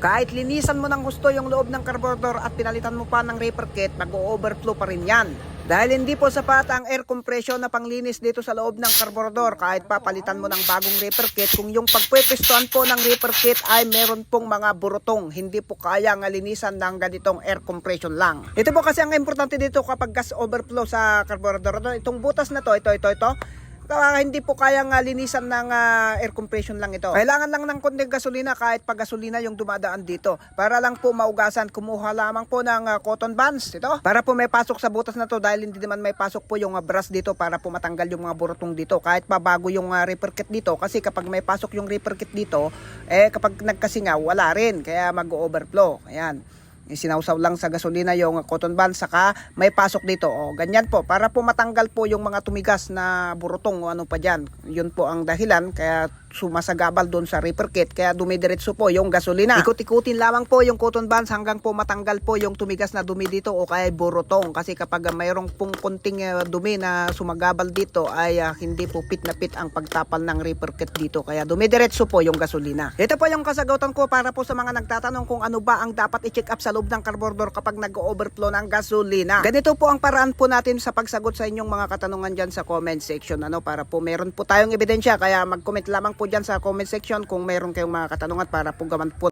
Kahit linisan mo ng gusto yung loob ng carburetor at pinalitan mo pa ng repair kit, mag-overflow pa rin yan. Dahil hindi po sapat ang air compression na panglinis dito sa loob ng carburetor kahit papalitan mo ng bagong repair kit kung yung pagpwepestuhan po ng repair kit ay meron pong mga burutong hindi po kaya nga linisan ng ganitong air compression lang. Ito po kasi ang importante dito kapag gas overflow sa carburetor. Ito, Itong butas na to, ito, ito, ito, Ah, hindi po kayang ah, linisan ng ah, air compression lang ito. Kailangan lang ng konting gasolina kahit pag gasolina yung dumadaan dito. Para lang po maugasan, kumuha lamang po ng ah, cotton bands ito. Para po may pasok sa butas na to dahil hindi naman may pasok po yung ah, brush dito para po matanggal yung mga burutong dito. Kahit pa bago yung uh, repair kit dito kasi kapag may pasok yung repair kit dito, eh kapag nagkasingaw, wala rin. Kaya mag-overflow. Ayan sinawsaw lang sa gasolina yung cotton band saka may pasok dito. O ganyan po para po matanggal po yung mga tumigas na burutong o ano pa dyan. Yun po ang dahilan kaya sumasagabal doon sa repair kit kaya dumidiretso po yung gasolina. Ikot-ikutin lamang po yung cotton bands hanggang po matanggal po yung tumigas na dumi dito o kaya burutong. Kasi kapag mayroong pong konting uh, dumi na sumagabal dito ay uh, hindi po pit na pit ang pagtapal ng repair kit dito. Kaya dumidiretso po yung gasolina. Ito po yung kasagutan ko para po sa mga nagtatanong kung ano ba ang dapat i-check up sa loob ng carburetor kapag nag-overflow ng gasolina. Ganito po ang paraan po natin sa pagsagot sa inyong mga katanungan dyan sa comment section. Ano para po meron po tayong ebidensya kaya mag-comment lamang po dyan sa comment section kung meron kayong mga katanungan para po gawan po